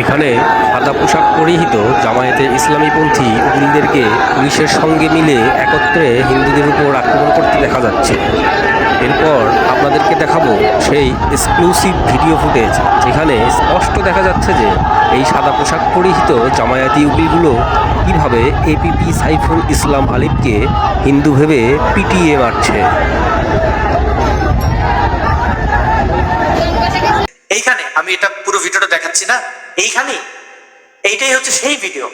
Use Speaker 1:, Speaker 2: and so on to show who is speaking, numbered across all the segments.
Speaker 1: এখানে সাদা পোশাক পরিহিত জামায়াতে ইসলামীপন্থী উকিলদেরকে পুলিশের সঙ্গে মিলে একত্রে হিন্দুদের উপর আক্রমণ করতে দেখা যাচ্ছে। এরপর আপনাদেরকে দেখাবো সেই এক্সক্লুসিভ ভিডিও ফুটেজ যেখানে স্পষ্ট দেখা যাচ্ছে যে এই সাদা পোশাক পরিহিত জামায়াতি উকিলগুলো কীভাবে এপিপি সাইফুল ইসলাম আলিফকে হিন্দু ভেবে পিটিয়ে মারছে।
Speaker 2: এইখানে, আমি এটা পুরো ভিডিওটা দেখাচ্ছি না। এইখানে। এইটাই হচ্ছে সেই ভিডিও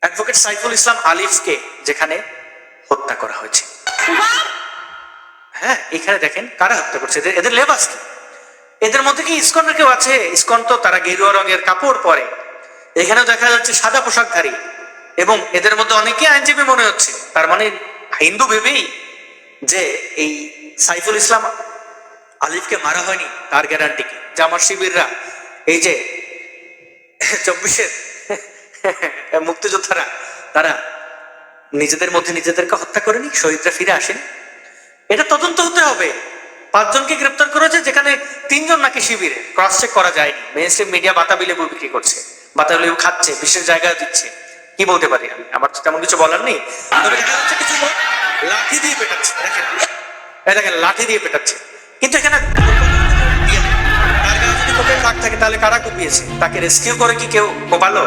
Speaker 2: অ্যাডভোকেট সাইফুল ইসলাম আলিফকে যেখানে হত্যা করা হয়েছে। হ্যাঁ এখানে দেখেন কারা হত্যা করছে? এদের এদের লেবাস কি? এদের মধ্যে কি ইস্কনের কেউ আছে? ইস্কন তো তারা গেরুয়া রঙের কাপড় পরে। এখানেও দেখা যাচ্ছে সাদা পোশাকধারী। এবং এদের মধ্যে অনেকে আইনজীবী মনে হচ্ছে। তার মানে হিন্দু ভেবেই যে এই সাইফুল ইসলাম আলিফকে মারা হয়নি তার গ্যারান্টি কি? যে আমার শিবিররা এই যে চব্বিশের মুক্তিযোদ্ধারা, তারা নিজেদের মধ্যে নিজেদেরকে হত্যা করেনি, শহীদরা ফিরে আসেনি। এটা তদন্ত হতে হবে। পাঁচজনকে গ্রেপ্তার করেছে, যেখানে তিনজন নাকি শিবিরে। ক্রস চেক করা যায়নি। মেন স্ট্রিম মিডিয়া বাতাবি লেবু বিক্রি করছে। বাতাবি লেবু খাচ্ছে, বিশেষ জায়গায় দিচ্ছে। কি বলতে পারি আমি? আমার তো তেমন কিছু বলার নেই। লাঠি দিয়ে পেটাচ্ছে। দেখেন, লাঠি দিয়ে পেটাচ্ছে। কিন্তু এখানে তাহলে কারা কুপিয়েছে? তাকে রেস্কিউ করে কি কেউ কোপালো?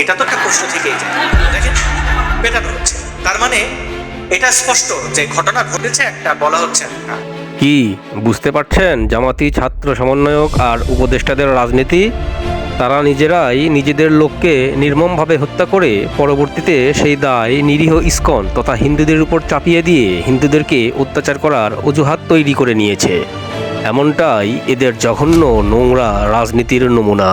Speaker 2: এটা তো একটা প্রশ্ন থেকেই যায়। দেখেন পেটানো হচ্ছে। তার মানে এটা স্পষ্ট যে ঘটনা ঘটেছে একটা, বলা হচ্ছে
Speaker 1: কি, বুঝতে পারছেন? জামাতি, ছাত্র, সমন্বয়ক আর উপদেষ্টাদের রাজনীতি? তারা নিজেরাই নিজেদের লোককে নির্মমভাবে হত্যা করে পরবর্তীতে সেই দায় নিরীহ ইস্কন তথা হিন্দুদের উপর চাপিয়ে দিয়ে হিন্দুদেরকে অত্যাচার করার অজুহাত তৈরি করে নিয়েছে। এমনটাই এদের জঘন্য নোংরা রাজনীতির নমুনা।